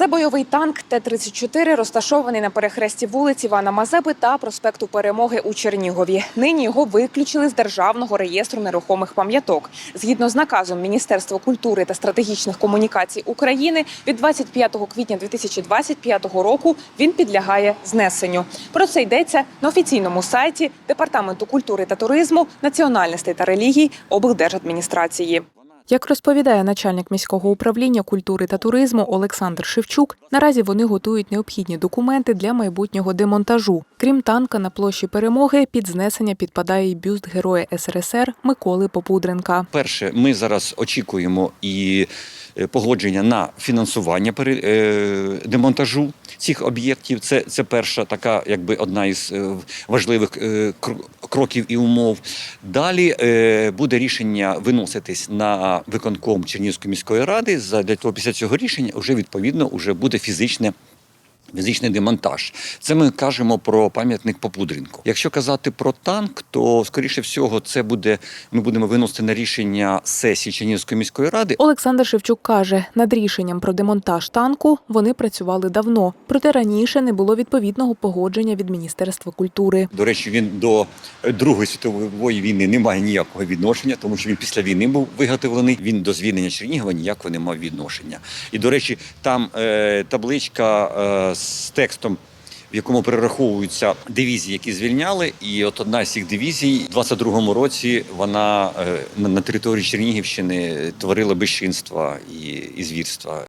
Це бойовий танк Т-34, розташований на перехресті вулиць Івана Мазепи та проспекту Перемоги у Чернігові. Нині його виключили з державного реєстру нерухомих пам'яток. Згідно з наказом Міністерства культури та стратегічних комунікацій України від 25 квітня 2025 року він підлягає знесенню. Про це йдеться на офіційному сайті Департаменту культури та туризму, національностей та релігій облдержадміністрації. Як розповідає начальник міського управління культури та туризму Олександр Шевчук, наразі вони готують необхідні документи для майбутнього демонтажу. Крім танка на площі перемоги, під знесення підпадає й бюст героя СРСР Миколи Попудренка. Перше, ми зараз очікуємо і е, погодження на фінансування е, демонтажу цих об'єктів. Це, це перша така, якби одна із е, важливих кроків і умов. Далі е, буде рішення виноситись на виконком Чернігівської міської ради. За- Для того після цього рішення вже відповідно вже буде фізичне. Фізичний демонтаж. Це ми кажемо про пам'ятник Попудренку. Якщо казати про танк, то скоріше всього це буде. Ми будемо виносити на рішення сесії Чернігівської міської ради. Олександр Шевчук каже, над рішенням про демонтаж танку вони працювали давно, проте раніше не було відповідного погодження від Міністерства культури. До речі, він до Другої світової війни не має ніякого відношення, тому що він після війни був виготовлений. Він до звільнення Чернігова ніякого не мав відношення. І до речі, там е, табличка е, з текстом. В якому перераховуються дивізії, які звільняли, і от одна з цих дивізій у 22-му році вона е, на території Чернігівщини творила безчинства і, і звірства.